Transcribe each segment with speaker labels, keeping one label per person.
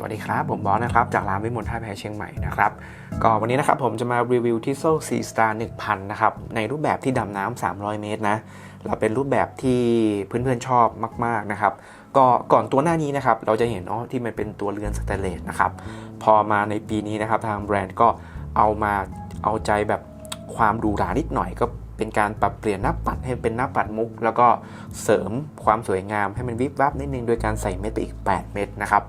Speaker 1: สวัสดีครับ ผมบอสนะครับ จากร้านวิมลท่าแพเชียงใหม่นะครับก็วันนี้นะครับผมจะมารีวิวทิโซ่ซีสตาร์1000นะครับ ในรูปแบบที่ดำน้ำ300 เมตรนะเราเป็นรูปแบบที่เพื่อนๆชอบมากๆนะครับ ก็ก่อนตัวหน้านี้นะครับ เราจะเห็นอ๋อที่มันเป็นตัวเรือนสแตนเลสนะครับ พอมาในปีนี้นะครับทางแบรนด์ก็เอามาเอาใจแบบความหรูหรานิดหน่อยก็ เป็นการปรับเปลี่ยนหน้าปัดให้เป็นหน้าปัดมุก แล้วก็เสริมความสวยงามให้มันวิบวับนิดนึงโดยการใส่เม็ดไปอีก 8 เม็ดนะครับ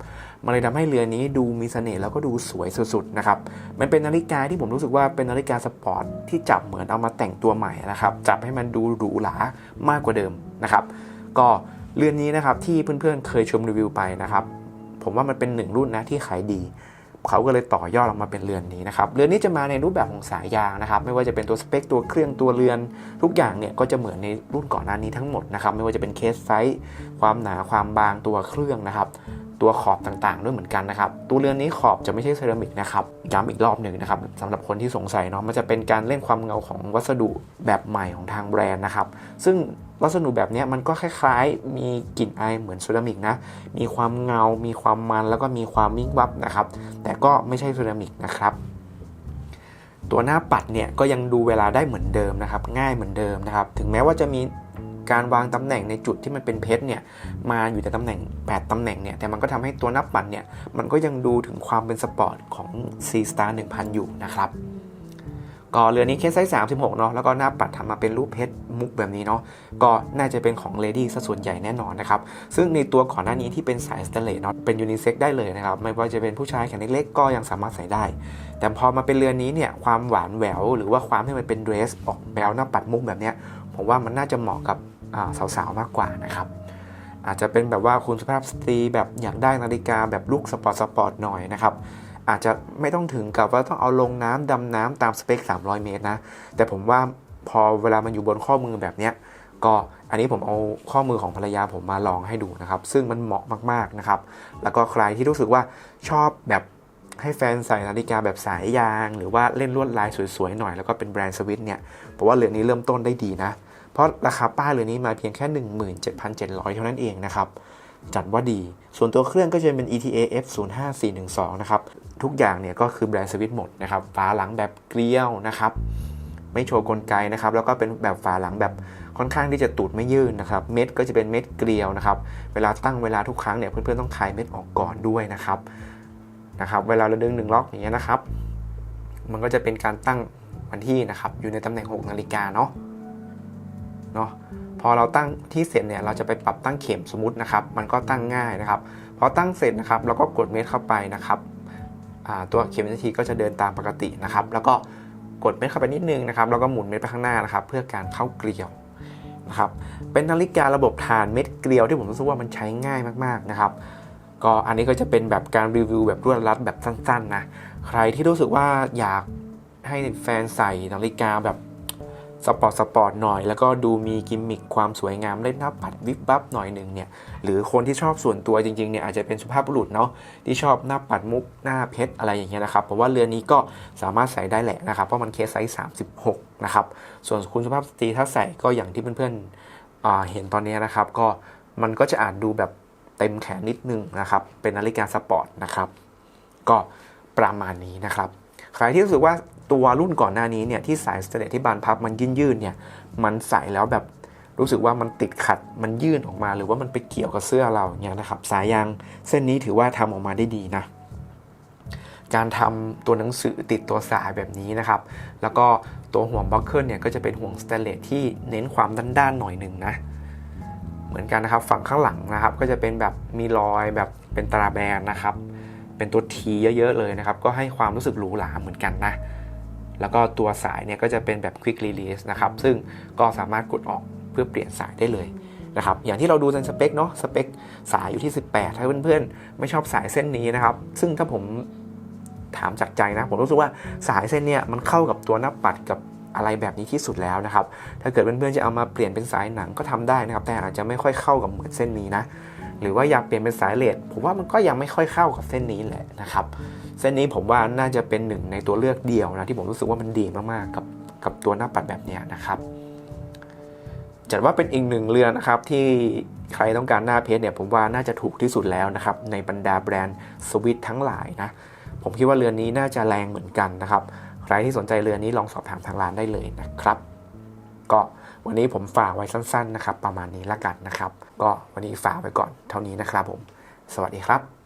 Speaker 1: มันเลยทำให้เรือนี้ดูมีเสน่ห์แล้วก็ดูสวยสุดๆนะครับ มันเป็นนาฬิกาที่ผมรู้สึกว่าเป็นนาฬิกาสปอร์ตที่จับเหมือนเอามาแต่งตัวใหม่นะครับ จับให้มันดูหรูหรามากกว่าเดิมนะครับ ก็เรือนนี้นะครับที่เพื่อนๆเคยชมรีวิวไปนะครับ ผมว่ามันเป็นหนึ่งรุ่นนะที่ขายดี เขาก็เลยต่อยอดออกมาเป็นเรือนนี้นะครับ เรือนนี้จะมาในรูปแบบของสายยางนะครับ ไม่ว่าจะเป็นตัวสเปค ตัวเครื่องตัวเรือน ทุกอย่างเนี่ยก็จะเหมือนในรุ่นก่อนหน้านี้ทั้งหมดนะครับ ไม่ว่าจะเป็นเคสไซส์ ความหนา ความบาง ตัวเครื่องนะครับ ตัวขอบต่างๆ ด้วยเหมือนกันนะครับ ตัวเรือนนี้ขอบจะไม่ใช่เซรามิกนะครับ ย้ำอีกรอบหนึ่งนะครับสำหรับคนที่สงสัยเนาะ มันจะเป็นการเล่นความเงาของวัสดุแบบใหม่ของทางแบรนด์นะครับ ซึ่ง วัสดุแบบนี้มันก็คล้ายๆ มีกลิ่นอายเหมือนเซรามิกนะ มีความเงา มีความมัน แล้วก็มีความวิงวับนะครับ แต่ก็ไม่ใช่เซรามิกนะครับ ตัวหน้าปัดเนี่ยก็ยังดูเวลาได้เหมือนเดิมนะครับ ง่ายเหมือนเดิมนะครับ ถึงแม้ว่าจะมีการวางตำแหน่งในจุดที่มันเป็นเพชรเนี่ยมาอยู่ในตำแหน่ง 8 ตำแหน่งเนี่ยแต่มันก็ทำให้ตัวหน้าปัดเนี่ยมันก็ยังดูถึงความเป็นสปอร์ตของ C Star 1000 อยู่นะครับ ก็เรือนี้เคสไซส์36 เนาะแล้วก็หน้าปัดทำมาเป็นรูปเพชรมุกแบบนี้เนาะก็น่าจะเป็นของเลดี้ซะส่วนใหญ่แน่นอนนะครับ ซึ่งในตัวก่อนหน้านี้ที่เป็นสายสเตเลสเนาะเป็นยูนิเซ็กได้เลยนะครับ ไม่ว่าจะเป็นผู้ชายแขนเล็กๆก็ยังสามารถใส่ได้ แต่พอมาเป็นเรือนนี้เนี่ยความหวานแหวว หรือว่าความที่มันเป็นเดรสออกแบวหน้าปัดมุกแบบเนี้ยผมว่ามันน่าจะเหมาะกับสาวๆมากกว่านะครับอาจจะเป็นแบบว่าคุณสุภาพสตรีแบบอยากได้นาฬิกาแบบลุคสปอร์ตสปอร์ตหน่อยนะครับ อาจจะไม่ต้องถึงกับว่าต้องเอาลงน้ำดำน้ำตามสเปค 300 เมตรนะ แต่ผมว่าพอเวลามันอยู่บนข้อมือแบบเนี้ยก็อันนี้ผมเอาข้อมือของภรรยาผมมาลองให้ดูนะครับ ซึ่งมันเหมาะมากๆนะครับ แล้วก็ใครที่รู้สึกว่าชอบแบบให้แฟนใส่นาฬิกาแบบสายยาง หรือว่าเล่นลวดลายสวยๆหน่อยแล้วก็เป็นแบรนด์สวิตเนี่ยผมว่าเรือนนี้เริ่มต้นได้ดีนะ เพราะราคาป้ายเรือนนี้มาเพียงแค่ 17,700 เท่านั้นเองนะครับ จัดว่าดี ส่วนตัวเครื่องก็จะเป็น ETA F05412 นะครับ ทุกอย่างเนี่ยก็คือแบรนด์สวิตหมดนะครับ ฝาหลังแบบเกลียวนะครับ ไม่โชว์กลไกนะครับ แล้วก็เป็นแบบฝาหลังแบบค่อนข้างที่จะตูดไม่ยื่นนะครับ เม็ดก็จะเป็นเม็ดเกลียวนะครับ เวลาตั้งเวลาทุกครั้งเนี่ยเพื่อนๆต้องคลายเม็ดออกก่อนด้วยนะครับนะครับ เวลาเราดึงหนึ่งล็อกอย่างเงี้ยนะครับ มันก็จะเป็นการตั้งวันที่นะครับ อยู่ในตำแหน่ง 6 นาฬิกาเนาะเนาะ พอเราตั้งที่เสร็จเนี่ยเราจะไปปรับตั้งเข็มสมมตินะครับ มันก็ตั้งง่ายนะครับพอตั้งเสร็จนะครับเราก็กดเมตรเข้าไปนะครับตัวเข็มนาทีก็จะเดินตามปกตินะครับ แล้วก็กดเมตรเข้าไปนิดนึงนะครับแล้วก็หมุนเมตรไปข้างหน้านะครับ เพื่อการเข้าเกลียวนะครับเป็นนาฬิการะบบฐานเม็ดเกลียวที่ผมรู้สึกว่ามันใช้ง่ายมากๆนะครับ ก็อันนี้ก็จะเป็นแบบการรีวิวแบบรวดรัดแบบสั้นๆนะใครที่รู้สึกว่าอยากให้แฟนใส่นาฬิกาแบบ สปอร์ตสปอร์ตหน่อย แล้วก็ดูมีกิมมิคความสวยงามเล่นหน้าปัดวิบวับหน่อยหนึ่งเนี่ยหรือคนที่ชอบส่วนตัวจริงๆเนี่ยอาจจะเป็นสุภาพบุรุษเนาะที่ชอบหน้าปัดมุกหน้าเพชรอะไรอย่างเงี้ยนะครับผมว่าเรือนนี้ก็สามารถใส่ได้แหละนะครับเพราะมันเคสไซส์36นะครับส่วนคุณสุภาพสตรีถ้าใส่ก็อย่างที่เพื่อนๆเห็นตอนนี้นะครับก็มันก็จะอาจดูแบบเต็มแขนนิดนึงนะครับเป็นนาฬิกาสปอร์ตนะครับก็ประมาณนี้นะครับใครที่รู้สึกว่า ตัวรุ่นก่อนหน้านี้เนี่ยที่สายสเตเลสที่บานพับมันยื่นเนี่ยมันใส่แล้วแบบรู้สึกว่ามันติดขัดมันยื่นออกมา หรือว่ามันไปเกี่ยวกับเสื้อเราเนี่ยนะครับสายยางเส้นนี้ถือว่าทำออกมาได้ดีนะการทำตัวหนังสือติดตัวสายแบบนี้นะครับ แล้วก็ตัวห่วงบัคเกิลเนี่ยก็จะเป็นห่วงสเตนเลสที่เน้นความด้านๆหน่อยหนึ่งนะ เหมือนกันนะครับฝั่งข้างหลังนะครับ ก็จะเป็นแบบมีรอยแบบเป็นตราแบนนะครับ เป็นตัวทีเยอะๆเลยนะครับ ก็ให้ความรู้สึกหรูหราเหมือนกันนะ แล้วก็ตัวสายเนี่ยก็จะเป็นแบบ quick release นะครับ ซึ่งก็สามารถกดออกเพื่อเปลี่ยนสายได้เลยนะครับ อย่างที่เราดูในสเปคเนาะ สเปคสายอยู่ที่ 18 ถ้าเพื่อนๆ ไม่ชอบสายเส้นนี้นะครับ ซึ่งถ้าผมถามจากใจนะ ผมรู้สึกว่าสายเส้นเนี่ยมันเข้ากับตัวหน้าปัดกับอะไรแบบนี้ที่สุดแล้วนะครับ ถ้าเกิดเพื่อนๆจะเอามาเปลี่ยนเป็นสายหนังก็ทำได้นะครับ แต่อาจจะไม่ค่อยเข้ากับเหมือนเส้นนี้นะ หรือว่าอยากเปลี่ยนเป็นสายเลทผมว่ามันก็ยังไม่ค่อยเข้ากับเส้นนี้แหละนะครับ เส้นนี้ผมว่าน่าจะเป็นหนึ่งในตัวเลือกเดียวนะที่ผมรู้สึกว่ามันดีมากๆกับกับตัวหน้าปัดแบบนี้นะครับ จัดว่าเป็นอีกหนึ่งเรือนนะครับที่ใครต้องการหน้าเพจเนี่ยผมว่าน่าจะถูกที่สุดแล้วนะครับในบรรดาแบรนด์สวิตทั้งหลายนะผมคิดว่าเรือนนี้น่าจะแรงเหมือนกันนะครับ ใครที่สนใจเรือนนี้ลองสอบถามทางร้านได้เลยนะครับ ก็ วันนี้ผมฝากไว้สั้นๆนะครับ ประมาณนี้ละกันนะครับ ก็วันนี้ฝากไว้ก่อนเท่านี้นะครับผม สวัสดีครับ